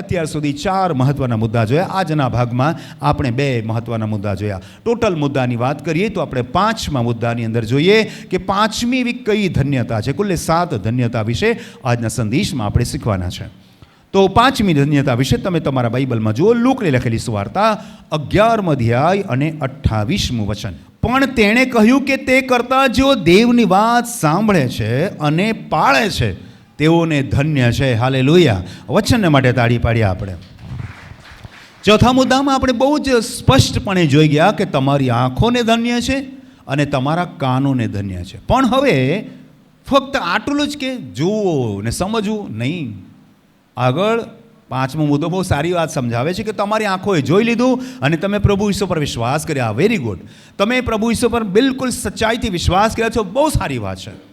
અત્યાર સુધી ચાર મહત્ત્વના મુદ્દા જોયા. આજના ભાગમાં આપણે બે મહત્ત્વના મુદ્દા જોયા. ટોટલ મુદ્દાની વાત કરીએ તો આપણે પાંચમા મુદ્દાની અંદર જોઈએ કે પાંચમી એવી કઈ ધન્યતા છે? કુલ્લે સાત ધન્યતા વિશે આજના સંદેશમાં આપણે શીખવાના છે. તો પાંચમી ધન્યતા વિશે તમે તમારા બાઇબલમાં જુઓ. લૂકને લખેલી સુવાર્તા અગિયારમ અધ્યાય અને અઠ્ઠાવીસમું વચન. પણ તેણે કહ્યું કે તે કરતાં જેઓ દેવની વાત સાંભળે છે અને પાળે છે તેઓને ધન્ય છે. હાલે લોહિયા વચનને માટે તાળી પાડીએ આપણે. ચોથા મુદ્દામાં આપણે બહુ જ સ્પષ્ટપણે જોઈ ગયા કે તમારી આંખોને ધન્ય છે અને તમારા કાનોને ધન્ય છે. પણ હવે ફક્ત આટલું જ કે જુઓ ને સમજવું નહીં. આગળ પાંચમો મુદ્દો બહુ સારી વાત સમજાવે છે કે તમારી આંખોએ જોઈ લીધું અને તમે પ્રભુ ઈશ્વર પર વિશ્વાસ કર્યા. વેરી ગુડ તમે પ્રભુ ઈશ્વર પર બિલકુલ સચ્ચાઈથી વિશ્વાસ કર્યા છો. બહુ સારી વાત છે.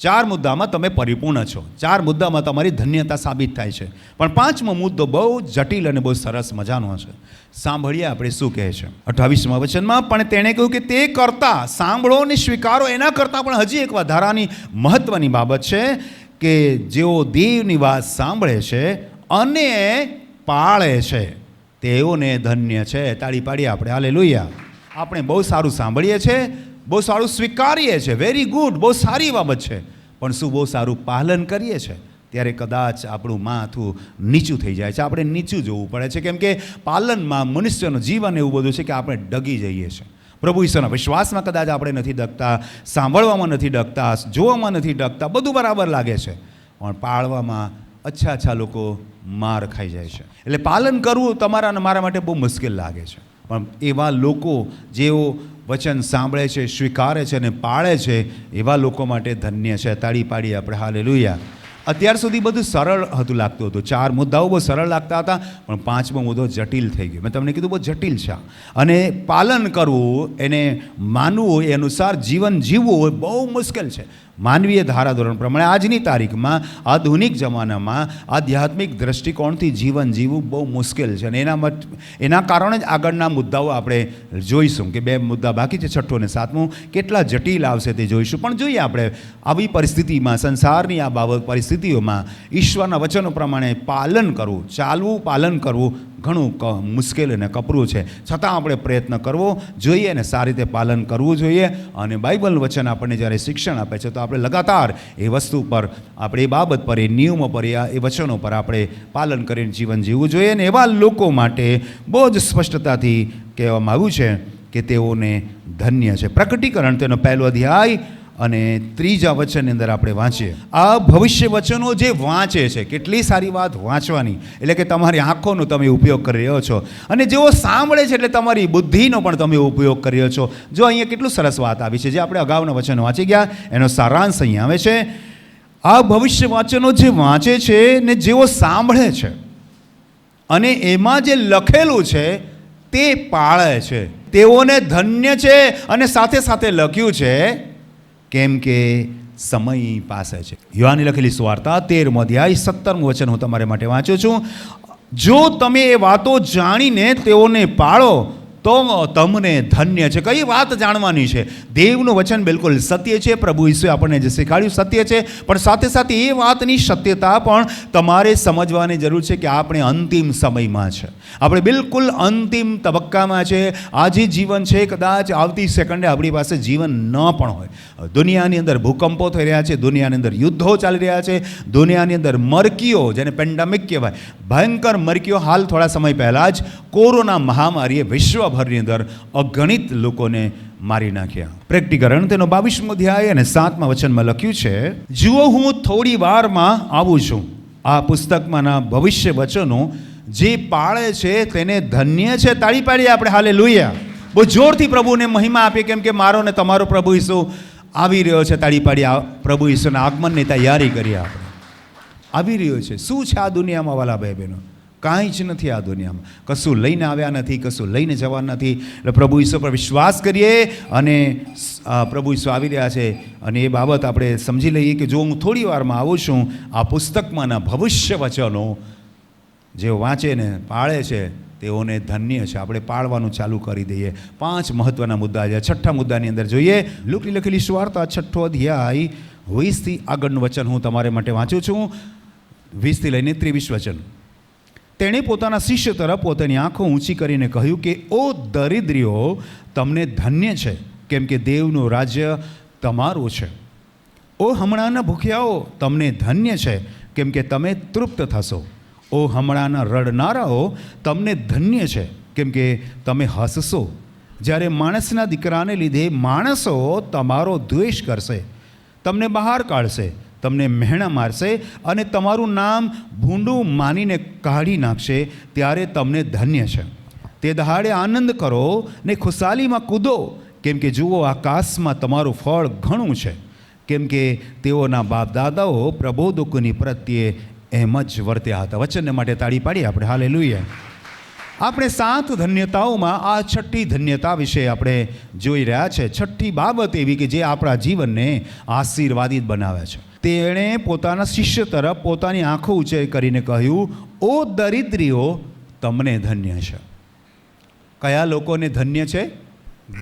ચાર મુદ્દામાં તમે પરિપૂર્ણ છો. ચાર મુદ્દામાં તમારી ધન્યતા સાબિત થાય છે. પણ પાંચમો મુદ્દો બહુ જટિલ અને બહુ સરસ મજાનો છે. સાંભળીએ આપણે શું કહે છે. અઠાવીસમાં વચનમાં પણ તેણે કહ્યું કે તે કરતાં સાંભળો અને સ્વીકારો. એના કરતાં પણ હજી એક વધારાની મહત્ત્વની બાબત છે કે જેઓ દેવની વાત સાંભળે છે અને પાળે છે. તેઓને ધન્ય છે. તાળી પાડીએ આપણે. હાલે લોહિયા આપણે બહુ સારું સાંભળીએ છીએ. બહુ સારું સ્વીકારીએ છીએ વેરી ગુડ બહુ સારી બાબત છે. પણ શું બહુ સારું પાલન કરીએ છીએ ત્યારે કદાચ આપણું માથું નીચું થઈ જાય છે. આપણે નીચું જોવું પડે છે. કેમ કે પાલનમાં મનુષ્યનું જીવન એવું બધું છે કે આપણે ડગી જઈએ છીએ પ્રભુ ઈશ્વરના વિશ્વાસમાં કદાચ આપણે નથી ડગતા, સાંભળવામાં નથી ડગતા, જોવામાં નથી ડગતા, બધું બરાબર લાગે છે. પણ પાળવામાં અચ્છા અચ્છા લોકો માર ખાઈ જાય છે. એટલે પાલન કરવું તમારા અને મારા માટે બહુ મુશ્કેલ લાગે છે. પણ એવા લોકો જેઓ વચન સાંભળે છે, સ્વીકારે છે અને પાળે છે, એવા લોકો માટે ધન્ય છે. તાળી પાડી આપણે. હાલે અત્યાર સુધી બધું સરળ હતું લાગતું હતું. ચાર મુદ્દાઓ બહુ સરળ લાગતા હતા, પણ પાંચમો મુદ્દો જટિલ થઈ ગયો. મેં તમને કીધું બહુ જટિલ છે. અને પાલન કરવું, એને માનવું એ અનુસાર જીવન જીવવું એ બહુ મુશ્કેલ છે. માનવીય ધારાધોરણ પ્રમાણે આજની તારીખમાં આધુનિક જમાનામાં આધ્યાત્મિક દ્રષ્ટિકોણથી જીવન જીવવું બહુ મુશ્કેલ છે. અને એના મત, એના કારણે જ આગળના મુદ્દાઓ આપણે જોઈશું કે બે મુદ્દા બાકી છે, છઠ્ઠો અને સાતમું. કેટલા જટિલ આવશે તે જોઈશું. પણ જોઈએ આપણે આવી પરિસ્થિતિમાં, સંસારની આ બાબત પરિસ્થિતિઓમાં ઈશ્વરના વચનો પ્રમાણે પાલન કરવું, ચાલવું, પાલન કરવું ઘણું મુશ્કેલ અને કપરું છે. છતાં આપણે પ્રયત્ન કરવો જોઈએ અને સારી રીતે પાલન કરવું જોઈએ. અને બાઇબલ વચન આપણને જ્યારે શિક્ષણ આપે છે, તો આપણે લગાતાર એ વસ્તુ પર, આપણે એ બાબત પર, એ નિયમો પર, એ વચનો પર આપણે પાલન કરીને જીવન જીવવું જોઈએ અને એવા લોકો માટે બહુ જ સ્પષ્ટતાથી કહેવામાં આવ્યું છે કે તેઓને ધન્ય છે. પ્રકટીકરણ તેનો પહેલો અધ્યાય અને ત્રીજા વચનની અંદર આપણે વાંચીએ. આ ભવિષ્ય વચનો જે વાંચે છે, કેટલી સારી વાત વાંચવાની. એટલે કે તમારી આંખોનો તમે ઉપયોગ કરી રહ્યો છો. અને જેઓ સાંભળે છે એટલે તમારી બુદ્ધિનો પણ તમે ઉપયોગ કરી રહ્યો છો. જો અહીંયા કેટલું સરસ વાત આવી છે, જે આપણે અગાઉના વચનો વાંચી ગયા, એનો સારાંશ અહીંયા આવે છે. આ ભવિષ્ય વચનો જે વાંચે છે ને જેઓ સાંભળે છે, અને એમાં જે લખેલું છે, તે પાળે છે. તેઓને ધન્ય છે અને સાથે સાથે લખ્યું છે કેમ કે સમય પાસે છે. યુવાની લખેલી સ્વાર્તા તેરમો અધ્યાય, સત્તરમું વચન હું તમારે માટે વાંચું છું. જો તમે એ વાતો જાણીને તેઓને પાળો તો તમને ધન્ય છે. કઈ વાત જાણવાની છે? દેવનું વચન બિલકુલ સત્ય છે. પ્રભુ ઈસુએ આપણને જે શીખવાડ્યું સત્ય છે. પણ સાથે સાથે એ વાતની સત્યતા પણ તમારે સમજવાની જરૂર છે કે આપણે અંતિમ સમયમાં છે. આપણે બિલકુલ અંતિમ તબક્કામાં છે. આજે જીવન છે. કદાચ આવતી સેકન્ડે આપણી પાસે જીવન ન પણ હોય. દુનિયાની અંદર ભૂકંપો થઈ રહ્યા છે. દુનિયાની અંદર યુદ્ધો ચાલી રહ્યા છે. દુનિયાની અંદર મરકીઓ, જેને પેન્ડામિક કહેવાય, ભયંકર મરકીઓ હાલ થોડા સમય પહેલાં જ કોરોના મહામારીએ વિશ્વભરની અંદર અગણિત લોકોને મારી નાખ્યા. પ્રેક્ટિકરણ તેનો બાવીસમો અધ્યાય અને સાતમા વચનમાં લખ્યું છે, જુઓ, હું થોડી વારમાં આવું છું. આ પુસ્તકમાંના ભવિષ્ય વચનો જે પાળે છે તેને ધન્ય છે. તાળી પાડીએ આપણે. હાલે લોહિયા બહુ જોરથી પ્રભુને મહિમા આપીએ કેમ કે મારો ને તમારો પ્રભુ ઈસુ આવી રહ્યો છે. તાળી પાડી પ્રભુ ઈસુના આગમનની તૈયારી કરીએ આપણે. આવી રહ્યો છે. શું છે આ દુનિયામાં વાલા ભાઈ બહેનો કાંઈ જ નથી આ દુનિયામાં. કશું લઈને આવ્યા નથી, કશું લઈને જવા નથી. એટલે પ્રભુ ઈશ્વર પર વિશ્વાસ કરીએ અને પ્રભુ ઈશ્વર આવી રહ્યા છે. અને એ બાબત આપણે સમજી લઈએ કે જો હું થોડી વારમાં આવું છું, આ પુસ્તકમાંના ભવિષ્ય વચનો જેઓ વાંચે ને પાળે છે, તેઓને ધન્ય છે. આપણે પાળવાનું ચાલુ કરી દઈએ. પાંચ મહત્વના મુદ્દા છે. છઠ્ઠા મુદ્દાની અંદર જોઈએ. લુકની લખેલી સુવાર્તા છઠ્ઠો અધ્યાય. વીસથી આગળનું વચન હું તમારે માટે વાંચું છું. વીસથી લઈને ત્રેવીસ વચન. તેણે પોતાના શિષ્ય તરફ પોતાની આંખો ઊંચી કરીને કહ્યું કે, ઓ દરિદ્રીઓ, તમને ધન્ય છે, કેમ કે દેવનું રાજ્ય તમારું છે. ઓ હમણાંના ભૂખ્યાઓ, તમને ધન્ય છે, કેમ કે તમે તૃપ્ત થશો. ઓ હમણાંના રડનારાઓ, તમને ધન્ય છે, કેમ કે તમે હસશો. જ્યારે માણસના દીકરાને લીધે માણસો તમારો દ્વેષ કરશે, તમને બહાર કાઢશે. તમને મહેણા મારશે અને તમારું નામ ભૂંડું માનીને કાઢી નાખશે, ત્યારે તમને ધન્ય છે. તે દહાડે આનંદ કરો ને ખુશાલીમાં કૂદો, કેમ કે જુઓ, આકાશમાં તમારું ફળ ઘણું છે. કેમ કે તેઓના બાપ દાદાઓ પ્રબોધકોની પ્રત્યે એમ જ વર્ત્યા હતા. વચનને માટે તાળી પાડી આપણે. હાલે લઈએ આપણે સાત ધન્યતાઓમાં આ છઠ્ઠી ધન્યતા વિશે આપણે જોઈ રહ્યા છે. છઠ્ઠી બાબત એવી કે જે આપણા જીવનને આશીર્વાદિત બનાવે છે. તેણે પોતાના શિષ્ય તરફ પોતાની આંખો ઊંચાઈ કરીને કહ્યું, ઓ દરિદ્રીઓ, તમને ધન્ય છે. કયા લોકોને ધન્ય છે?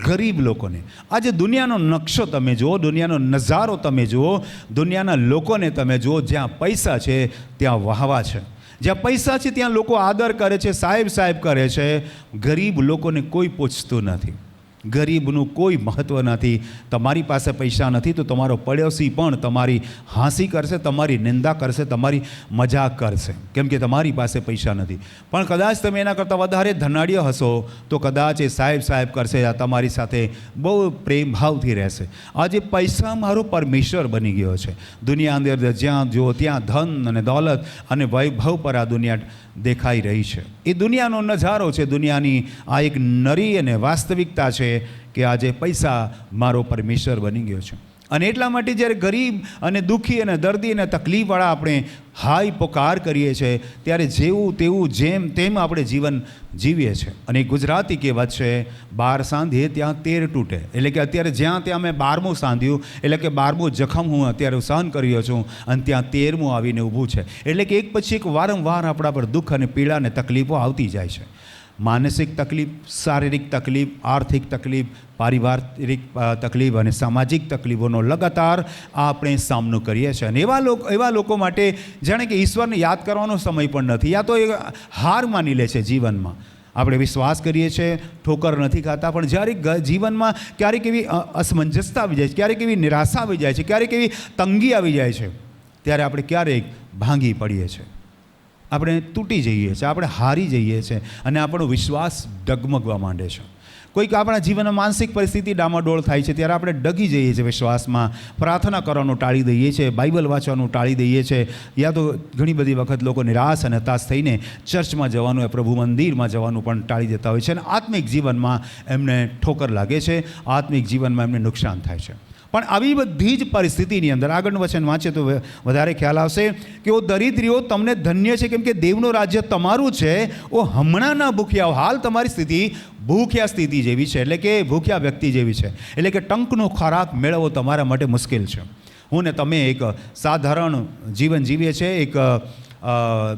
ગરીબ લોકોને. આજે દુનિયાનો નકશો તમે જુઓ, દુનિયાનો નજારો તમે જુઓ, દુનિયાના લોકોને તમે જુઓ, જ્યાં પૈસા છે, ત્યાં વાહવા છે. જ્યાં પૈસા છે, ત્યાં લોકો આદર કરે છે, સાહેબ સાહેબ કરે છે. ગરીબ લોકોને કોઈ પૂછતું નથી. ગરીબનું કોઈ મહત્ત્વ નથી. તમારી પાસે પૈસા નથી તો તમારો પડોશી પણ તમારી હાંસી કરશે, તમારી નિંદા કરશે, તમારી મજાક કરશે. કેમ કે તમારી પાસે પૈસા નથી. પણ કદાચ તમે એના કરતાં વધારે ધનાઢ્ય હશો તો કદાચ એ સાહેબ સાહેબ કરશે, આ તમારી સાથે બહુ પ્રેમ ભાવથી રહેશે. આજે પૈસા મારો પરમેશ્વર બની ગયો છે. દુનિયા અંદર જ્યાં જુઓ ત્યાં ધન અને દોલત અને વૈભવ પર આ દુનિયા દેખાઈ રહી છે. એ દુનિયાનો નજારો છે. દુનિયાની આ એક નરી અને વાસ્તવિકતા છે કે આજે પૈસા મારો પરમેશ્વર બની ગયો છે. અને એટલા માટે જ્યારે ગરીબ અને દુઃખી અને દર્દી અને તકલીફવાળા આપણે હાઈ પોકાર કરીએ છીએ, ત્યારે જેવું તેવું જેમ તેમ આપણે જીવન જીવીએ છીએ. અને ગુજરાતી કહેવત છે, બાર સાંધીએ ત્યાં તેર તૂટે. એટલે કે અત્યારે જ્યાં ત્યાં મેં બારમું સાંધ્યું, એટલે કે બારમું જખમ હું અત્યારે સહન કર્યો છું, અને ત્યાં તેરમું આવીને ઊભું છે. એટલે કે એક પછી એક વારંવાર આપણા પર દુઃખ અને પીડા અને તકલીફો આવતી જાય છે. માનસિક તકલીફ, શારીરિક તકલીફ, આર્થિક તકલીફ, પારિવારિક તકલીફ અને સામાજિક તકલીફોનો લગાતાર આપણે સામનો કરીએ છીએ. અને એવા લોકો એવા લોકો માટે જાણે કે ઈશ્વરને યાદ કરવાનો સમય પણ નથી. યા તો એ હાર માની લે છે જીવનમાં. આપણે વિશ્વાસ કરીએ છીએ, ઠોકર નથી ખાતા, પણ જ્યારે જીવનમાં ક્યારેક એવી અસમંજસતા આવી જાય છે, ક્યારેક એવી નિરાશા આવી જાય છે, ક્યારેક એવી તંગી આવી જાય છે, ત્યારે આપણે ક્યારેક ભાંગી પડીએ છીએ. આપણે તૂટી જઈએ છીએ, આપણે હારી જઈએ છીએ અને આપણો વિશ્વાસ ડગમગવા માંડે છે. કોઈક આપણા જીવનમાં માનસિક પરિસ્થિતિ ડામાડોળ થાય છે, ત્યારે આપણે ડગી જઈએ છીએ વિશ્વાસમાં. પ્રાર્થના કરવાનું ટાળી દઈએ છીએ, બાઇબલ વાંચવાનું ટાળી દઈએ છીએ. યા તો ઘણી બધી વખત લોકો નિરાશ અને હતાશ થઈને ચર્ચમાં જવાનું એ પ્રભુ મંદિરમાં જવાનું પણ ટાળી દેતા હોય છે અને આત્મિક જીવનમાં એમને ઠોકર લાગે છે, આત્મિક જીવનમાં એમને નુકસાન થાય છે. પણ આવી બધી જ પરિસ્થિતિની અંદર આગળનું વચન વાંચે તો વધારે ખ્યાલ આવશે કે ઓ દરિદ્રીઓ, તમને ધન્ય છે કેમ કે દેવનું રાજ્ય તમારું છે, ઓ હમણાંના ભૂખ્યાઓ હાલ તમારી સ્થિતિ ભૂખ્યા સ્થિતિ જેવી છે, એટલે કે ભૂખ્યા વ્યક્તિ જેવી છે. એટલે કે ટંકનો ખોરાક મેળવવો તમારા માટે મુશ્કેલ છે. હું ને તમે એક સાધારણ જીવન જીવીએ છીએ, એક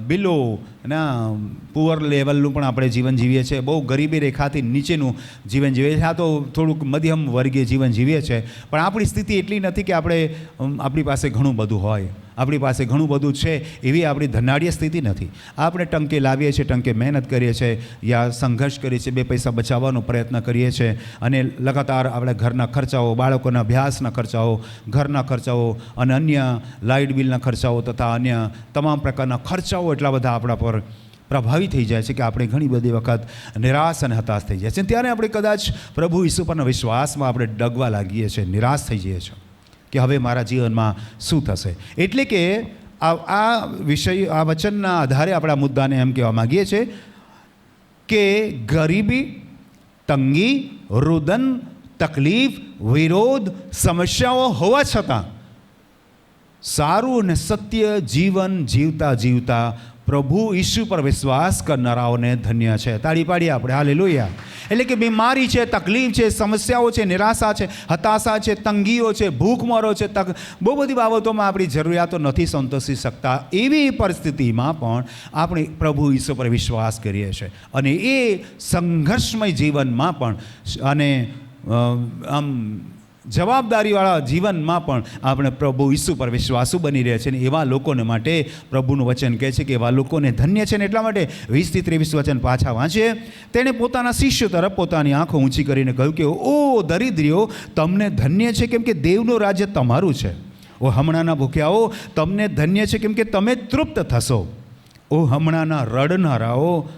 બિલો ના પુઅર લેવલનું પણ આપણે જીવન જીવીએ છીએ. બહુ ગરીબી રેખાથી નીચેનું જીવન જીવીએ છીએ. આ તો થોડુંક મધ્યમ વર્ગીય જીવન જીવીએ છીએ. પણ આપણી સ્થિતિ એટલી નથી કે આપણે આપણી પાસે ઘણું બધું હોય. આપણી પાસે ઘણું બધું છે એવી આપણી ધનાઢ્ય સ્થિતિ નથી. આપણે ટંકે લાવીએ છીએ, ટંકે મહેનત કરીએ છીએ યા સંઘર્ષ કરીએ છીએ, બે પૈસા બચાવવાનો પ્રયત્ન કરીએ છીએ અને લગાતાર આપણે ઘરના ખર્ચાઓ, બાળકોના અભ્યાસના ખર્ચાઓ, ઘરના ખર્ચાઓ અને અન્ય લાઇટ બિલના ખર્ચાઓ તથા અન્ય તમામ પ્રકારના ખર્ચાઓ એટલા બધા આપણા પર પ્રભાવિત થઈ જાય છે કે આપણે ઘણી બધી વખત નિરાશ અને હતાશ થઈ જાય છે. ત્યારે આપણે કદાચ પ્રભુ ઈસુ પરના વિશ્વાસમાં આપણે ડગવા લાગીએ છીએ, નિરાશ થઈ જઈએ છીએ. કે હવે મારા જીવનમાં શું થશે? એટલે કે આ આ વિષય, આ વચનના આધારે આપણા મુદ્દાને એમ કહેવા માગીએ છીએ કે ગરીબી, તંગી, રુદન, તકલીફ, વિરોધ, સમસ્યાઓ હોવા છતાં સારું અને સત્ય જીવન જીવતા જીવતા પ્રભુ ઈસુ પર વિશ્વાસ કરનારાઓને ધન્ય છે. તાળી પાડીએ આપણે. હાલે લોહિયા એટલે કે બીમારી છે, તકલીફ છે, સમસ્યાઓ છે, નિરાશા છે, હતાશા છે, તંગીઓ છે, ભૂખમરો છે, તક બહુ બધી બાબતોમાં આપણી જરૂરિયાતો નથી સંતોષી શકતા એવી પરિસ્થિતિમાં પણ આપણે પ્રભુ ઈસુ પર વિશ્વાસ કરીએ છીએ અને એ સંઘર્ષમય જીવનમાં પણ અને આમ જવાબદારીવાળા જીવનમાં પણ આપણે પ્રભુ ઈસુ પર વિશ્વાસુ બની રહ્યા છે ને એવા લોકોને માટે પ્રભુનું વચન કહે છે કે એવા લોકોને ધન્ય છે ને એટલા માટે વીસથી ત્રેવીસ વચન પાછા વાંચીએ તેણે પોતાના શિષ્ય તરફ પોતાની આંખો ઊંચી કરીને કહ્યું કે, ઓ દરિદ્રીઓ, તમને ધન્ય છે કેમ કે દેવનું રાજ્ય તમારું છે? ઓ હમણાંના ભૂખ્યાઓ, તમને ધન્ય છે કેમ કે તમે તૃપ્ત થશો? ઓ હમણાંના રડનારાઓ,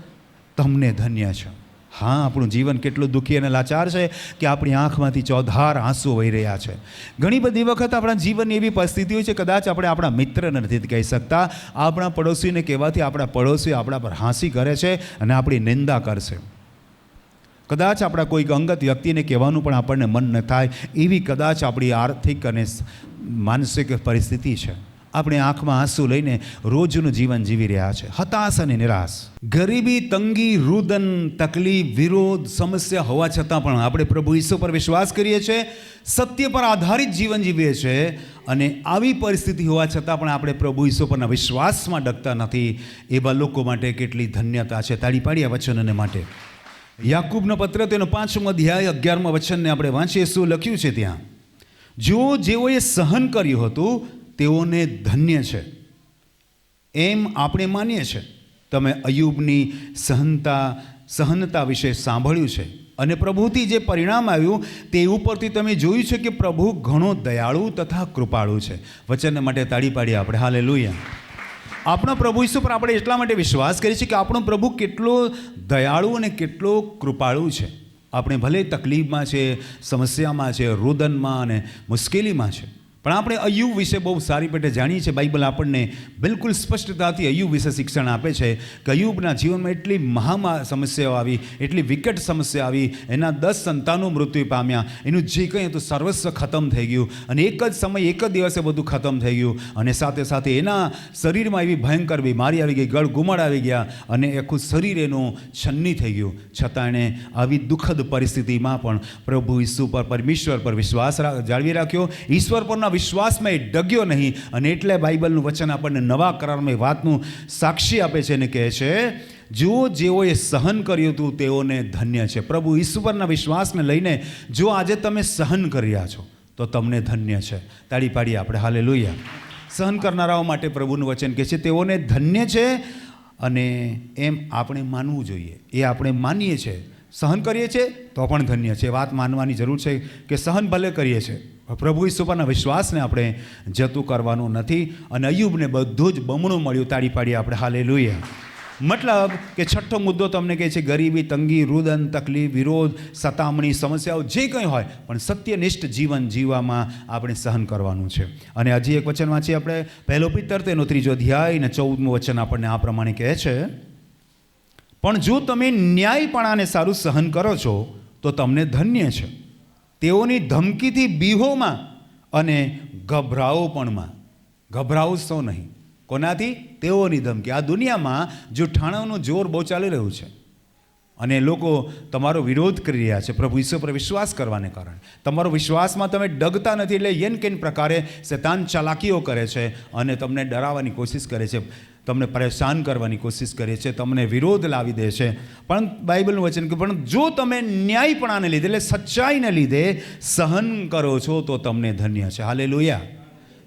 તમને ધન્ય છે. હા, આપણું જીવન કેટલું દુઃખી અને લાચાર છે કે આપણી આંખમાંથી ચોધાર આંસુ વહી રહ્યા છે. ઘણી બધી વખત આપણા જીવનની એવી પરિસ્થિતિ હોય છે, કદાચ આપણે આપણા મિત્રને નથી કહી શકતા. આપણા પડોશીને કહેવાથી આપણા પડોશી આપણા પર હાંસી કરે છે અને આપણી નિંદા કરશે. કદાચ આપણા કોઈક અંગત વ્યક્તિને કહેવાનું પણ આપણને મન ન થાય, એવી કદાચ આપણી આર્થિક અને માનસિક પરિસ્થિતિ છે. આપણે આંખમાં આંસુ લઈને રોજનું જીવન જીવી રહ્યા છે. હતાશ અને નિરાશ. ગરીબી, તંગી, રુદન, તકલીફ, વિરોધ, સમસ્યા હોવા છતાં પણ આપણે પ્રભુ ઈસુ પર વિશ્વાસ કરીએ છીએ, સત્ય પર આધારિત જીવન જીવીએ છીએ અને આવી પરિસ્થિતિ હોવા છતાં પણ આપણે પ્રભુ ઈસુ પરના વિશ્વાસમાં ડગતા નથી. એવા લોકો માટે કેટલી ધન્યતા છે. તાળી પાડ્યા વચનને માટે. યાકૂબનો પત્ર તેનો પાંચમો અધ્યાય, અગિયારમાં વચનને આપણે વાંચીએ શું લખ્યું છે ત્યાં? જો જેઓએ સહન કર્યું હતું તેઓને ધન્ય છે. એમ આપણે માનીએ છીએ. તમે અયુબની સહનતા સહનતા વિશે સાંભળ્યું છે. અને પ્રભુથી જે પરિણામ આવ્યું, તે ઉપરથી તમે જોયું છે કે પ્રભુ ઘણો દયાળુ તથા કૃપાળુ છે. વચનને માટે તાળી પાડીએ આપણે. હાલે આપણા પ્રભુ ઈસુ પર આપણે એટલા માટે વિશ્વાસ કરીએ છીએ કે આપણો પ્રભુ કેટલો દયાળુ અને કેટલો કૃપાળુ છે. આપણે ભલે તકલીફમાં છે, સમસ્યામાં છે, રુદનમાં અને મુશ્કેલીમાં છે. પણ આપણે અયુબ વિશે બહુ સારી પેટે જાણીએ છીએ. બાઇબલ આપણને બિલકુલ સ્પષ્ટતાથી અયુબ વિશે શિક્ષણ આપે છે કે અયુબના જીવનમાં એટલી મહામા સમસ્યાઓ આવી, એટલી વિકટ સમસ્યા આવી, એના દસ સંતાનો મૃત્યુ પામ્યા. એનું જે કંઈ હતું સર્વસ્વ ખતમ થઈ ગયું અને એક જ સમય, એક જ દિવસે બધું ખતમ થઈ ગયું. અને સાથે સાથે એના શરીરમાં એવી ભયંકર બીમારી આવી ગઈ, ગળ ગુમાડ આવી ગયા અને આખું શરીર એનું છન્ની થઈ ગયું. છતાં એણે આવી દુઃખદ પરિસ્થિતિમાં પણ પ્રભુ ઈસુ પર, પરમેશ્વર પર વિશ્વાસ જાળવી રાખ્યો. ઈશ્વર પરના વિશ્વાસમાં એ ડગ્યો નહીં અને એટલે બાઇબલનું વચન આપણને નવા કરારમાં વાતનું સાક્ષી આપે છે અને કહે છે, જો જેઓએ સહન કર્યું હતું તેઓને ધન્ય છે. પ્રભુ, ઈશ્વરના વિશ્વાસને લઈને જો આજે તમે સહન કર્યા છો, તો તમને ધન્ય છે. તાળી પાડી આપણે. હાલે સહન કરનારાઓ માટે પ્રભુનું વચન કહે છે, તેઓને ધન્ય છે અને એમ આપણે માનવું જોઈએ. એ આપણે માનીએ છીએ સહન કરીએ છીએ તો પણ ધન્ય છે. વાત માનવાની જરૂર છે કે સહન ભલે કરીએ છીએ પ્રભુ ઈસુ પરના વિશ્વાસને આપણે જતું કરવાનું નથી અને અયુબને બધું જ બમણું મળ્યું તાળી પાડી આપણે. હાલે મતલબ કે છઠ્ઠો મુદ્દો તમને કહે છે, ગરીબી, તંગી, રુદન, તકલીફ, વિરોધ, સતામણી, સમસ્યાઓ જે કંઈ હોય, પણ સત્યનિષ્ઠ જીવન જીવવામાં આપણે સહન કરવાનું છે. અને હજી એક વચન વાંચીએ આપણે. પહેલો પિત્તર તેનો ત્રીજો અધ્યાય અને ચૌદમું વચન આપણને આ પ્રમાણે કહે છે, પણ જો તમે ન્યાયપણાને સારું સહન કરો છો, તો તમને ધન્ય છે. તેઓની ધમકીથી બીહોમાં અને ગભરાઓપણમાં ગભરાવશો નહીં. કોનાથી? તેઓની ધમકી. આ દુનિયામાં જુઠ્ઠાણાનું જોર બહુ ચાલી રહ્યું છે. અને લોકો તમારો વિરોધ કરી રહ્યા છે પ્રભુ ઈશ્વર પર વિશ્વાસ કરવાને કારણે. તમારો વિશ્વાસમાં તમે ડગતા નથી એટલે યેન કેન પ્રકારે શેતાન ચાલાકીઓ કરે છે અને તમને ડરાવવાની કોશિશ કરે છે. તમને પરેશાન કરવાની કોશિશ કરે છે, તમને વિરોધ લાવી દે છે. પણ બાઇબલનું વચન કે, પણ જો તમે ન્યાયપણાને લીધે, એટલે સચ્ચાઈને લીધે સહન કરો છો, તો તમને ધન્ય છે. હાલે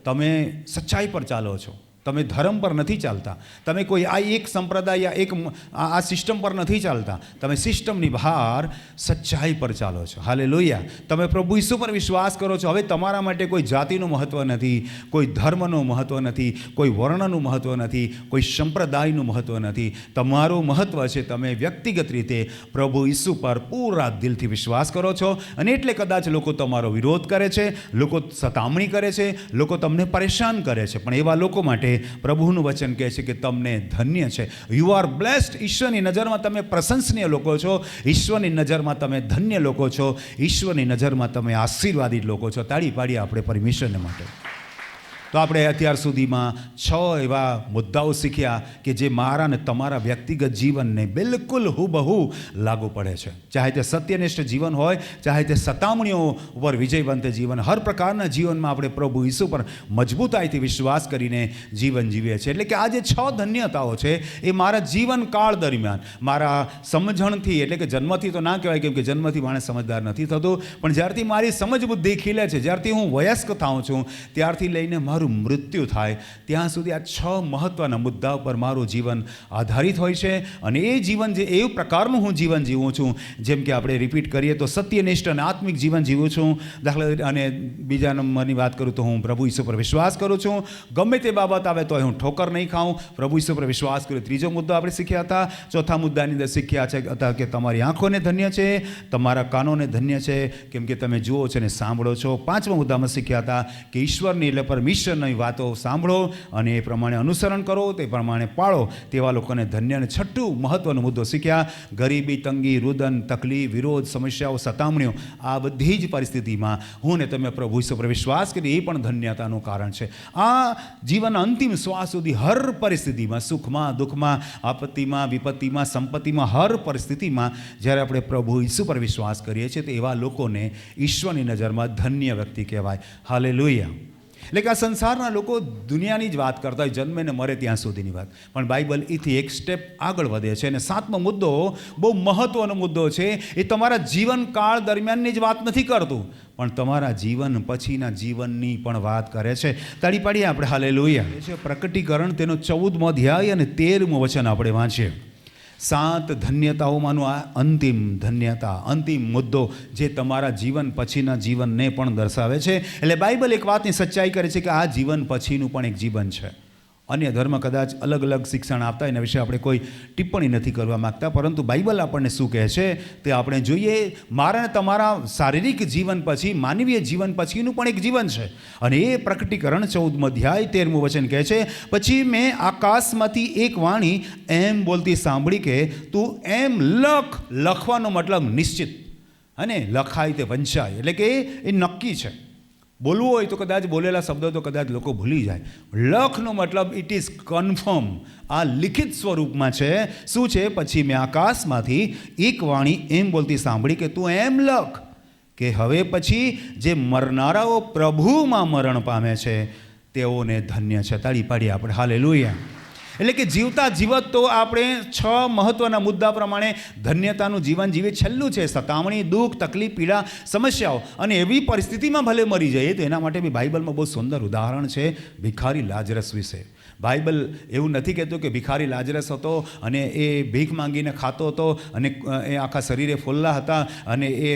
તમે સચ્ચાઈ પર ચાલો છો. તમે ધર્મ પર નથી ચાલતા. તમે કોઈ આ એક સંપ્રદાય એક આ આ સિસ્ટમ પર નથી ચાલતા. તમે સિસ્ટમની બહાર સચ્ચાઈ પર ચાલો છો. હાલે લોહિયા તમે પ્રભુ ઈસુ પર વિશ્વાસ કરો છો. હવે તમારા માટે કોઈ જાતિનું મહત્ત્વ નથી, કોઈ ધર્મનું મહત્ત્વ નથી, કોઈ વર્ણનું મહત્ત્વ નથી, કોઈ સંપ્રદાયનું મહત્ત્વ નથી. તમારું મહત્ત્વ છે તમે વ્યક્તિગત રીતે પ્રભુ ઈસુ પર પૂરા દિલથી વિશ્વાસ કરો છો. અને એટલે કદાચ લોકો તમારો વિરોધ કરે છે, લોકો સતામણી કરે છે, લોકો તમને પરેશાન કરે છે. પણ એવા લોકો માટે પ્રભુનું વચન કહે છે કે તમને ધન્ય છે. યુ આર બ્લેસ્ડ ઈશ્વરની નજરમાં તમે પ્રશંસનીય લોકો છો. ઈશ્વરની નજરમાં તમે ધન્ય લોકો છો. ઈશ્વરની નજરમાં તમે આશીર્વાદિત લોકો છો. તાળી પાડીએ આપણે પરમેશ્વરને માટે. તો આપણે અત્યાર સુધીમાં છ એવા મુદ્દાઓ શીખ્યા કે જે મારા અને તમારા વ્યક્તિગત જીવનને બિલકુલ હુબહુ લાગુ પડે છે. ચાહે તે સત્યનિષ્ઠ જીવન હોય, ચાહે તે સતામણીઓ ઉપર વિજયવંત જીવન, હર પ્રકારના જીવનમાં આપણે પ્રભુ ઈસુ પર મજબૂતાઈથી વિશ્વાસ કરીને જીવન જીવીએ છીએ. એટલે કે આ જે છ ધન્યતાઓ છે, એ મારા જીવનકાળ દરમિયાન, મારા સમજણથી, એટલે કે જન્મથી તો ના કહેવાય કેમ કે જન્મથી માણસ સમજદાર નથી થતો, પણ જ્યારથી મારી સમજ બુદ્ધિ ખીલે છે, જ્યારથી હું વયસ્ક થાઉં છું, ત્યારથી લઈને મારું મૃત્યુ થાય, ત્યાં સુધી આ છ મહત્ત્વના મુદ્દા પર મારું જીવન આધારિત હોય છે અને એ જીવન જે એવું પ્રકારનું હું જીવન જીવું છું. જેમ કે આપણે રિપીટ કરીએ તો સત્યનિષ્ઠ અને આત્મિક જીવન જીવું છું. દાખલા અને બીજા નંબરની વાત કરું તો હું પ્રભુ ઈસુ પર વિશ્વાસ કરું છું. ગમે તે બાબત આવે તો હું ઠોકર નહીં ખાઉં. પ્રભુ ઈસુ પર વિશ્વાસ કરું ત્રીજો મુદ્દો આપણે શીખ્યા હતા. ચોથા મુદ્દાની અંદર શીખ્યા છે હતા કે તમારી આંખોને ધન્ય છે, તમારા કાનોને ધન્ય છે. કેમ કે તમે જુઓ છો અને સાંભળો છો. પાંચમા મુદ્દામાં શીખ્યા હતા કે ઈશ્વરની એટલે પરમેશ્વરની વાતો સાંભળો અને એ પ્રમાણે અનુસરણ કરો, તે પ્રમાણે પાળો. તેવા લોકોને ધન્ય અને છઠ્ઠું મહત્ત્વનો મુદ્દો શીખ્યા. ગરીબી, તંગી, રુદન, તકલીફ, વિરોધ, સમસ્યાઓ, સતામણીઓ, આ બધી જ પરિસ્થિતિમાં હું ને તમે પ્રભુ ઈશ્વર પર વિશ્વાસ કરીએ, એ પણ ધન્યતાનું કારણ છે. આ જીવનના અંતિમ શ્વાસ સુધી હર પરિસ્થિતિમાં, સુખમાં, દુઃખમાં, આપત્તિમાં, વિપત્તિમાં, સંપત્તિમાં, હર પરિસ્થિતિમાં જ્યારે આપણે પ્રભુ ઈસુ પર વિશ્વાસ કરીએ છીએ તો એવા લોકોને ઈશ્વરની નજરમાં ધન્ય વ્યક્તિ કહેવાય. હાલે એટલે કે આ સંસારના લોકો દુનિયાની જ વાત કરતા હોય, જન્મે ને મરે ત્યાં સુધીની વાત. પણ બાઇબલ એથી એક સ્ટેપ આગળ વધે છે અને સાતમો મુદ્દો, બહુ મહત્ત્વનો મુદ્દો છે, એ તમારા જીવનકાળ દરમિયાનની જ વાત નથી કરતું, પણ તમારા જીવન પછીના જીવનની પણ વાત કરે છે. તાળી પાડીએ આપણે હાલે લોહીએ છે પ્રકટીકરણ તેનો ચૌદમો અધ્યાય અને તેરમું વચન આપણે વાંચીએ. સાત ધન્યતાઓમાંનું આ અંતિમ ધન્યતા, અંતિમ મુદ્દો જે તમારા જીવન પછીના જીવનને પણ દર્શાવે છે. એટલે બાઇબલ એક વાતની સચ્ચાઈ કરે છે કે આ જીવન પછીનું પણ એક જીવન છે. અન્ય ધર્મ કદાચ અલગ અલગ શિક્ષણ આપતા એના વિશે આપણે કોઈ ટિપ્પણી નથી કરવા માગતા. પરંતુ બાઇબલ આપણને શું કહે છે તે આપણે જોઈએ. મારા તમારા શારીરિક જીવન પછી, માનવીય જીવન પછીનું પણ એક જીવન છે. અને એ પ્રકટીકરણ ચૌદમો અધ્યાય તેરમું વચન કહે છે, પછી મેં આકાશમાંથી એક વાણી એમ બોલતી સાંભળી કે, તું એમ લખ. લખવાનો મતલબ નિશ્ચિત. અને લખાય તે વંચાય. એટલે કે એ નક્કી છે. બોલવું હોય તો કદાચ બોલેલા શબ્દો તો કદાચ લોકો ભૂલી જાય. લખનો મતલબ ઇટ ઇઝ કન્ફર્મ આ લિખિત સ્વરૂપમાં છે. શું છે? પછી મેં આકાશમાંથી એક વાણી એમ બોલતી સાંભળી કે તું એમ લખ કે હવે પછી જે મરનારાઓ પ્રભુમાં મરણ પામે છે તેઓને ધન્ય છે. તાળી પાડી આપણે. હાલે લોહિયા એટલે કે જીવતા જીવત તો આપણે છ મહત્ત્વના મુદ્દા પ્રમાણે ધન્યતાનું જીવન જીવે. છેલ્લું છે સતામણી, દુઃખ, તકલીફ, પીડા, સમસ્યાઓ. અને એવી પરિસ્થિતિમાં ભલે મરી જઈએ, તો એના માટે બી બાઇબલમાં બહુ સુંદર ઉદાહરણ છે ભિખારી લાજરસ વિશે. બાઇબલ એવું નથી કહેતું કે ભિખારી લાજરસ હતો અને એ ભીખ માંગીને ખાતો હતો અને એ આખા શરીરે ફોલ્લા હતા અને એ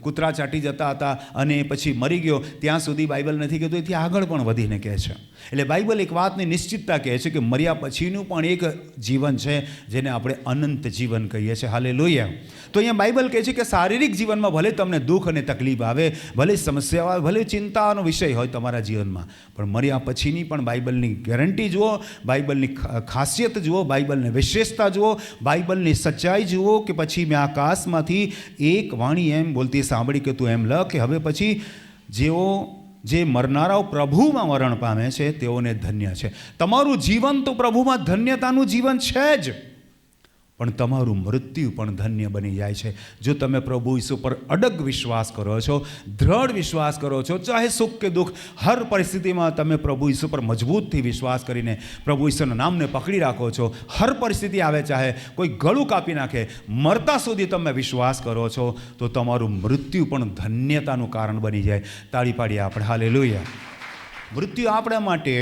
કૂતરા ચાટી જતા હતા અને પછી મરી ગયો. ત્યાં સુધી બાઇબલ નથી કહેતું, એથી આગળ પણ વધીને કહે છે. એટલે બાઇબલ એક વાતની નિશ્ચિતતા કહે છે કે મર્યા પછીનું પણ એક જીવન છે, જેને આપણે અનંત જીવન કહીએ છીએ. હાલે લોહીએ તો અહીંયા બાઇબલ કહે છે કે શારીરિક જીવનમાં ભલે તમને દુઃખ અને તકલીફ આવે, ભલે સમસ્યા આવે, ભલે ચિંતાનો વિષય હોય તમારા જીવનમાં, પણ મર્યા પછીની પણ બાઇબલની ગેરંટી જુઓ, બાઇબલની ખાસિયત જુઓ, બાઇબલની વિશેષતા જુઓ, બાઇબલની સચ્ચાઈ જુઓ કે પછી મેં આકાશમાંથી એક વાણી એમ બોલતી સાંભળી કે તું એમ લખ કે હવે પછી જેઓ જે મરનારાઓ પ્રભુમાં મરણ પામે છે, તેઓને ધન્ય છે. તમારું જીવન તો પ્રભુમાં ધન્યતાનું જીવન છે જ. પણ તમારું મૃત્યુ પણ ધન્ય બની જાય છે. જો તમે પ્રભુ ઈસુ પર અડગ વિશ્વાસ કરો છો, દ્રઢ વિશ્વાસ કરો છો, ચાહે સુખ કે દુઃખ, હર પરિસ્થિતિમાં તમે પ્રભુ ઈસુ પર મજબૂતથી વિશ્વાસ કરીને પ્રભુ ઈસુના નામને પકડી રાખો છો, હર પરિસ્થિતિ આવે ચાહે કોઈ ગળું કાપી નાખે, મરતા સુધી તમે વિશ્વાસ કરો છો, તો તમારું મૃત્યુ પણ ધન્યતાનું કારણ બની જાય. તાળી પાડીએ આપણે. હાલે લોહીએ મૃત્યુ આપણા માટે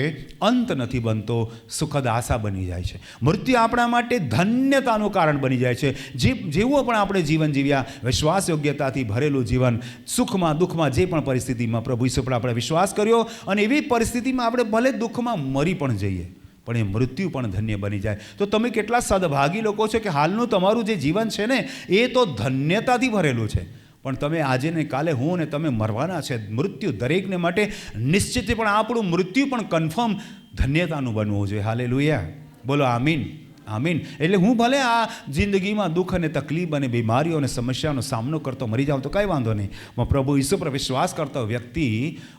અંત નથી બનતો, સુખદ આશા બની જાય છે. મૃત્યુ આપણા માટે ધન્યતાનું કારણ બની જાય છે. જે જેવું પણ આપણે જીવન જીવ્યા, વિશ્વાસ યોગ્યતાથી ભરેલું જીવન, સુખમાં દુઃખમાં જે પણ પરિસ્થિતિમાં પ્રભુ ઈશ્વર પર આપણે વિશ્વાસ કર્યો અને એવી પરિસ્થિતિમાં આપણે ભલે દુઃખમાં મરી પણ જઈએ, પણ એ મૃત્યુ પણ ધન્ય બની જાય. તો તમે કેટલા સદભાગી લોકો છો કે હાલનું તમારું જે જીવન છે ને, એ તો ધન્યતાથી ભરેલું છે. પણ તમે આજે ને કાલે હું ને તમે મરવાના છે. મૃત્યુ દરેકને માટે નિશ્ચિત પણ આપણું મૃત્યુ પણ કન્ફર્મ ધન્યતાનું બનવું જોઈએ. હાલે લુયા બોલો, આમીન. આમીન. એટલે હું ભલે આ જિંદગીમાં દુઃખ અને તકલીફ અને બીમારીઓ અને સમસ્યાનો સામનો કરતો મરી જાઉં તો કાંઈ વાંધો નહીં. પણ પ્રભુ ઈસુ પર વિશ્વાસ કરતો વ્યક્તિ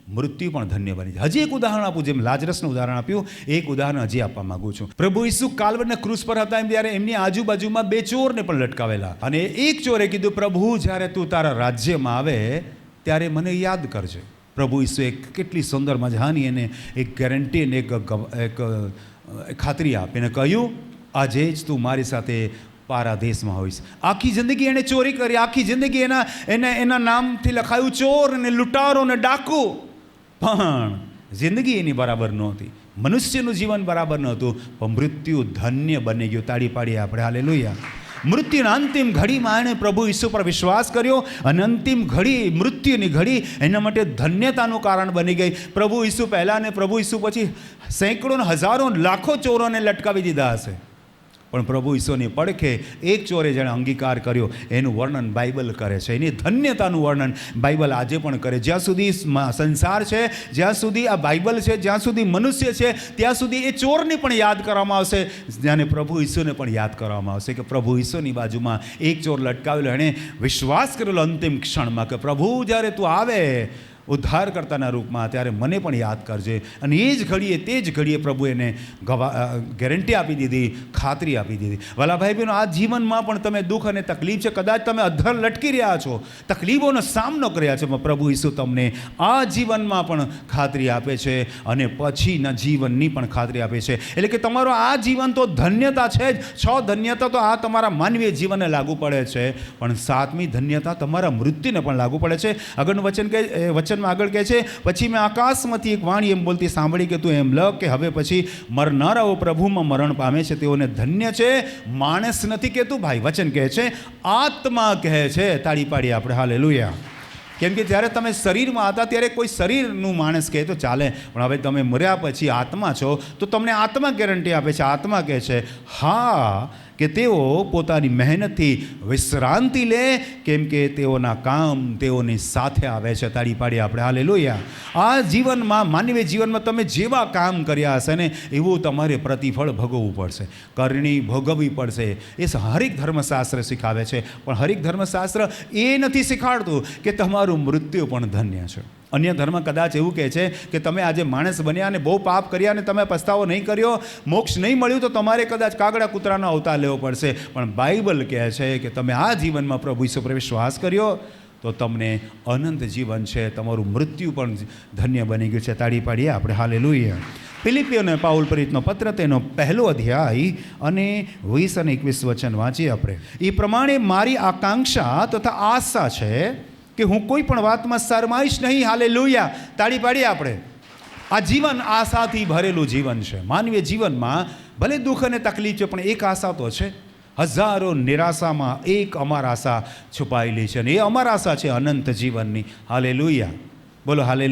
મૃત્યુ પણ ધન્ય બની જાય. હજી એક ઉદાહરણ આપું જેમ લાજરસનું ઉદાહરણ આપ્યું. એક ઉદાહરણ હજી આપવા માંગુ છું. પ્રભુ ઈસુ કાલવડના ક્રૂસ પર હતા એમ ત્યારે એમની આજુબાજુમાં બે ચોરને પણ લટકાવેલા. અને એક ચોરે કીધું, પ્રભુ, જ્યારે તું તારા રાજ્યમાં આવે, ત્યારે મને યાદ કરજે. પ્રભુ ઈસુએ કેટલી સુંદર મજાની એને એક ગેરંટી અને એક એક ખાતરી આપીને કહ્યું આજે જ તું મારી સાથે પારાદેશમાં હોઈશ. આખી જિંદગી એણે ચોરી કરી, આખી જિંદગી એના, એને, એના નામથી લખાયું ચોર અને લૂંટારો ને ડાકુ. પણ જિંદગી એની બરાબર નહોતી. મનુષ્યનું જીવન બરાબર નહોતું, પણ મૃત્યુ ધન્ય બની ગયું. તાળી પાડીએ આપણે. હાલે લોહિયા મૃત્યુના અંતિમ ઘડીમાં એણે પ્રભુ ઈસુ પર વિશ્વાસ કર્યો અને અંતિમ ઘડી, મૃત્યુની ઘડી એના માટે ધન્યતાનું કારણ બની ગઈ. પ્રભુ ઈસુ પહેલાં અને પ્રભુ ઈસુ પછી સેંકડો ને હજારો લાખો ચોરોને લટકાવી દીધા હશે. પણ પ્રભુ ઈસોની પડખે એક ચોરે જેણે અંગીકાર કર્યો. એનું વર્ણન બાઇબલ કરે છે. એની ધન્યતાનું વર્ણન બાઇબલ આજે પણ કરે. જ્યાં સુધી સંસાર છે, જ્યાં સુધી આ બાઇબલ છે, જ્યાં સુધી મનુષ્ય છે, ત્યાં સુધી એ ચોરને પણ યાદ કરવામાં આવશે. જ્યાંને પ્રભુ ઈસુને પણ યાદ કરવામાં આવશે કે પ્રભુ ઈસુની બાજુમાં એક ચોર લટકાવેલો. એણે વિશ્વાસ કરેલો અંતિમ ક્ષણમાં કે પ્રભુ, જ્યારે તું આવે ઉદ્ધારકર્તાના રૂપમાં. ત્યારે મને પણ યાદ કરજે. અને એ જ ઘડીએ, તે જ ઘડીએ પ્રભુ એને ગવા ગેરંટી આપી દીધી, ખાતરી આપી દીધી. વલાભાઈ બહેનો, આ જીવનમાં પણ તમે દુઃખ અને તકલીફ છે. કદાચ તમે અધ્ધર લટકી રહ્યા છો. તકલીફોનો સામનો કર્યા છે. પણ પ્રભુ ઈસુ તમને આ જીવનમાં પણ ખાતરી આપે છે અને પછીના જીવનની પણ ખાતરી આપે છે. એટલે કે તમારો આ જીવન તો ધન્યતા છે જ. છ ધન્યતા તો આ તમારા માનવીય જીવનને લાગુ પડે છે. પણ સાતમી ધન્યતા તમારા મૃત્યુને પણ લાગુ પડે છે. અગરનું વચન કે, એ વચનમાં આગળ કહે છે, પછી મેં આકાશમાંથી એક વાણી એમ બોલતી સાંભળી કે તું એમ લખ કે હવે પછી મરનારાઓ પ્રભુમાં મરણ પામે છે, તેઓને ધન્ય છે, માણસ નથી કહેતું ભાઈ, વચન કહે છે, આત્મા કહે છે, તાળી પાડી આપણે. હાલે કેમ કે જ્યારે તમે શરીરમાં હતા, ત્યારે કોઈ શરીરનું માણસ કહે તો ચાલે. પણ હવે તમે મર્યા પછી આત્મા છો, તો તમને આત્મા ગેરંટી આપે છે, આત્મા કહે છે, હા કે તેઓ પોતાની મહેનતથી વિશ્રાંતિ લે, કેમ કે તેઓના કામ તેઓની સાથે આવે છે. તાળી પાડી આપણે. હાલે લોહિયા આ જીવનમાં, માનવીય જીવનમાં તમે જેવા કામ કર્યા હશે ને, એવું તમારે પ્રતિફળ ભોગવવું પડશે. કરણી ભોગવવી પડશે. એ હરિક ધર્મશાસ્ત્ર શીખાવે છે. પણ હરિક ધર્મશાસ્ત્ર એ નથી શીખાડતું કે તમારું મૃત્યુ પણ ધન્ય છે. અન્ય ધર્મ કદાચ એવું કહે છે કે તમે આજે માણસ બન્યા અને બહુ પાપ કર્યા અને તમે પસ્તાવો નહીં કર્યો, મોક્ષ નહીં મળ્યું તો તમારે કદાચ કાગડા કૂતરાનો અવતાર લેવો પડશે. પણ બાઇબલ કહે છે કે તમે આ જીવનમાં પ્રભુ ઈસુ પર વિશ્વાસ કર્યો તો તમને અનંત જીવન છે, તમારું મૃત્યુ પણ ધન્ય બની ગયું છે. તાળી પાડીએ આપણે. હાલે લઈએ ફિલિપિયોને પાઉલ પ્રીતનો પત્ર, તેનો પહેલો અધ્યાય અને વીસ અને એકવીસ વચન વાંચીએ આપણે. એ પ્રમાણે મારી આકાંક્ષા તથા આશા છે કે હું કોઈ પણ વાતમાં શરમાઈશ નહીં હાલે લોહિયા તાળી પાડીએ આપણે. આ જીવન આશાથી ભરેલું જીવન છે. માનવીય જીવનમાં ભલે દુઃખ અને તકલીફ છે, પણ એક આશા તો છે. હજારો નિરાશામાં એક અમાર આશા છુપાયેલી છે અને એ અમાર આશા છે અનંત જીવનની. હાલે બોલો હાલે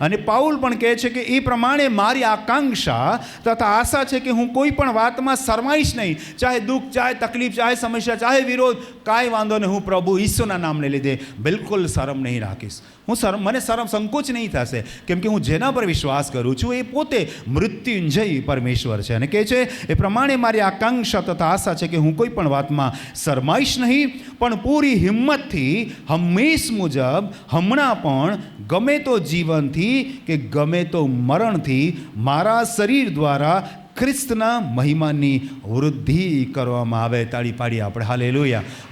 અને પાઉલ પણ કહે છે કે એ પ્રમાણે મારી આકાંક્ષા તથા આશા છે કે હું કોઈ પણ વાતમાં શરમાઈશ નહીં. ચાહે દુઃખ, ચાહે તકલીફ, ચાહે સમસ્યા, ચાહે વિરોધ, કાંઈ વાંધો નહીં. હું પ્રભુ ઈશ્વરના નામને લીધે બિલકુલ શરમ નહીં રાખીશ. હું શરમ મને શરમ સંકોચ નહીં થશે. કેમ કે હું જેના પર વિશ્વાસ કરું છું, એ પોતે મૃત્યુંજય પરમેશ્વર છે. અને કહે છે, એ પ્રમાણે મારી આકાંક્ષા તથા આશા છે કે હું કોઈ પણ વાતમાં શરમાઈશ નહીં, પણ પૂરી હિંમતથી હંમેશ મુજબ હમણાં પણ ગમે તો જીવનથી કે ગમે તો મરણથી મારા શરીર દ્વારા ખ્રિસ્તના મહિમાની વૃદ્ધિ કરવામાં આવે તાળી પાડી આપણે. હાલે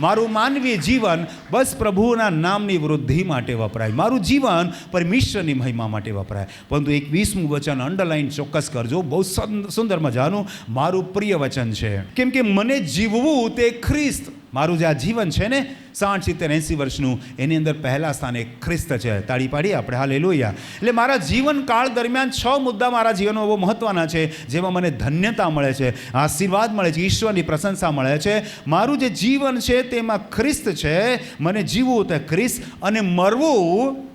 મારું માનવી જીવન બસ પ્રભુના નામની વૃદ્ધિ માટે વપરાય. મારું જીવન પરમેશ્વરની મહિમા માટે વપરાય. પરંતુ એક વીસમું વચન અંડરલાઈન ચોક્કસ કરજો. બહુ સુંદ- સુંદર મજાનું મારું પ્રિય વચન છે. કેમ કે મને જીવવું તે ખ્રિસ્ત મારું જે આ જીવન છે ને, સાઠ સિત્તેર એંસી વર્ષનું, એની અંદર પહેલા સ્થાને ખ્રિસ્ત છે. તાળી પાડી આપણે. હાલ લોહિયા એટલે મારા જીવનકાળ દરમિયાન છ મુદ્દા મારા જીવનમાં બહુ મહત્ત્વના છે, જેમાં મને ધન્યતા મળે છે, આશીર્વાદ મળે છે, ઈશ્વરની પ્રશંસા મળે છે. મારું જે જીવન છે તેમાં ખ્રિસ્ત છે, મને જીવવું તે ખ્રિસ્ત અને મરવું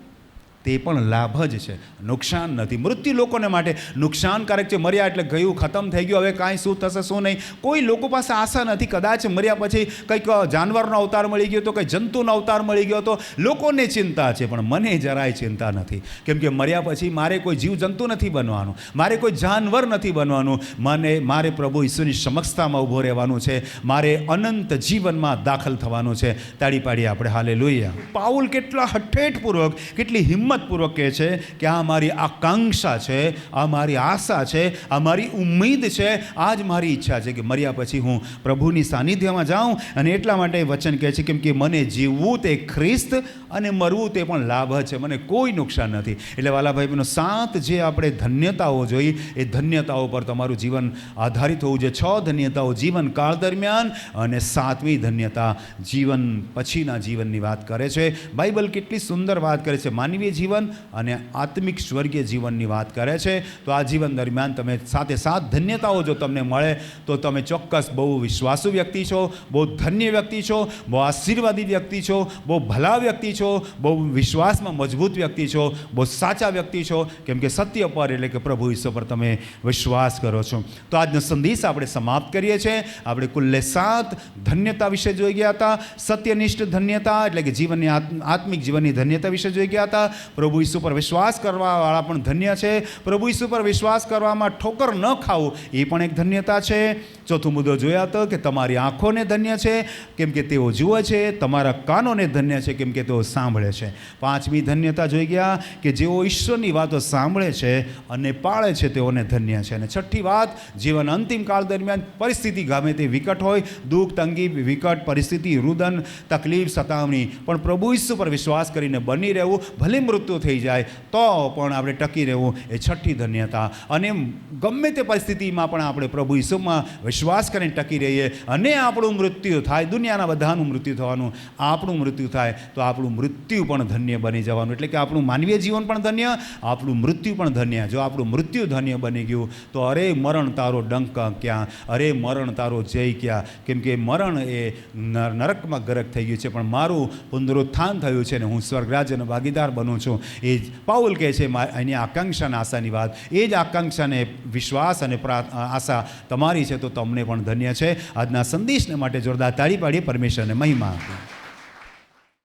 તે પણ લાભ જ છે. નુકસાન નથી. મૃત્યુ લોકોને માટે નુકસાનકારક છે. મર્યા એટલે ગયું ખતમ થઈ ગયું. હવે કાંઈ શું થશે, શું નહીં. કોઈ લોકો પાસે આશા નથી. કદાચ મર્યા પછી કંઈક જાનવરનો અવતાર મળી ગયો તો, કંઈ જંતુનો અવતાર મળી ગયો તો લોકોને ચિંતા છે. પણ મને જરાય ચિંતા નથી. કેમ કે મર્યા પછી મારે કોઈ જીવ જંતુ નથી બનવાનું. મારે કોઈ જાનવર નથી બનવાનું. મને, મારે પ્રભુ ઈશ્વરની સમક્ષતામાં ઊભો રહેવાનું છે. મારે અનંત જીવનમાં દાખલ થવાનું છે. તાળી પાડી આપણે. હાલે લોઈએ પાઉલ કેટલા હઠેઠપૂર્વક, કેટલી હિંમતપૂર્વક કહે છે કે આ મારી આકાંક્ષા છે, આ મારી આશા છે, આ મારી ઉમ્મીદ છે, આ જ મારી ઈચ્છા છે કે મર્યા પછી હું પ્રભુની સાનિધ્યમાં જાઉં અને એટલા માટે વચન કહે છે કેમ કે મને જીવવું તે ખ્રિસ્ત અને મરવું તે પણ લાભ છે, મને કોઈ નુકસાન નથી. એટલે વાલાભાઈ બહેનો, સાત જે આપણે ધન્યતાઓ જોઈ, એ ધન્યતાઓ પર તમારું જીવન આધારિત હોવું જોઈએ. છ ધન્યતાઓ જીવનકાળ દરમિયાન અને સાતમી ધન્યતા જીવન પછીના જીવનની વાત કરે છે. બાઇબલ કેટલી સુંદર વાત કરે છે. માનવીય જીવન અને આત્મિક સ્વર્ગીય જીવનની વાત કરે છે. તો આ જીવન દરમિયાન તમે સાથે સાત ધન્યતાઓ જો તમને મળે, તો તમે ચોક્કસ બહુ વિશ્વાસુ વ્યક્તિ છો, બહુ ધન્ય વ્યક્તિ છો, બહુ આશીર્વાદી વ્યક્તિ છો, બહુ ભલા વ્યક્તિ છો, બહુ વિશ્વાસમાં મજબૂત વ્યક્તિ છો, બહુ સાચા વ્યક્તિ છો. કેમ કે સત્ય પર એટલે કે પ્રભુ ઈશ્વર પર તમે વિશ્વાસ કરો છો. તો આજનો સંદેશ આપણે સમાપ્ત કરીએ છીએ. આપણે કુલ્લે સાત ધન્યતા વિશે જોઈ ગયા હતા. સત્યનિષ્ઠ ધન્યતા એટલે કે જીવનની આત્મ- આત્મિક જીવનની ધન્યતા વિશે જોઈ ગયા હતા. પ્રભુ ઈસુ પર વિશ્વાસ કરવાવાળા પણ ધન્ય છે. પ્રભુ ઈસુ પર વિશ્વાસ કરવામાં ઠોકર ન ખાવું, એ પણ એક ધન્યતા છે. ચોથો મુદ્દો જોયા હતો કે તમારી આંખોને ધન્ય છે, કેમ કે તેઓ જુએ છે, તમારા કાનોને ધન્ય છે, કેમ કે તેઓ સાંભળે છે. પાંચમી ધન્યતા જોઈ ગયા કે જેઓ ઈશ્વરની વાતો સાંભળે છે અને પાળે છે, તેઓને ધન્ય છે. અને છઠ્ઠી વાત, જીવન અંતિમ કાળ દરમિયાન પરિસ્થિતિ ગમે તે વિકટ હોય, દુઃખ, તંગી, વિકટ પરિસ્થિતિ, રુદન, તકલીફ, સતાવણી, પણ પ્રભુ ઈસુ પર વિશ્વાસ કરીને બની રહેવું, ભલે મૃત્યુ થઈ જાય, તો પણ આપણે ટકી રહેવું એ છઠ્ઠી ધન્યતા. અને ગમે તે પરિસ્થિતિમાં પણ આપણે પ્રભુ ઈસુમાં વિશ્વાસ કરીને ટકી રહીએ. અને આપણું મૃત્યુ થાય, દુનિયાના બધાનું મૃત્યુ થવાનું, આપણું મૃત્યુ થાય, તો આપણું મૃત્યુ પણ ધન્ય બની જવાનું. એટલે કે આપણું માનવીય જીવન પણ ધન્ય, આપણું મૃત્યુ પણ ધન્ય. જો આપણું મૃત્યુ ધન્ય બની ગયું, તો અરે મરણ તારો ડંક ક્યાં? અરે મરણ તારો જય ક્યાં? કેમ કે મરણ એ નર- નરકમાં ગરક થઈ ગયું છે, પણ મારું પુનરુત્થાન થયું છે ને હું સ્વર્ગરાજ્યનો ભાગીદાર બનું છું. એ જ પાઉલ કહે છે એની આકાંક્ષા અને આશાની વાત. એ જ આકાંક્ષાને વિશ્વાસ અને આશા તમારી છે, તો તમને પણ ધન્ય છે. આજના સંદેશને માટે જોરદાર તાળી પાડીએ પરમેશ્વરને મહિમા આપીએ.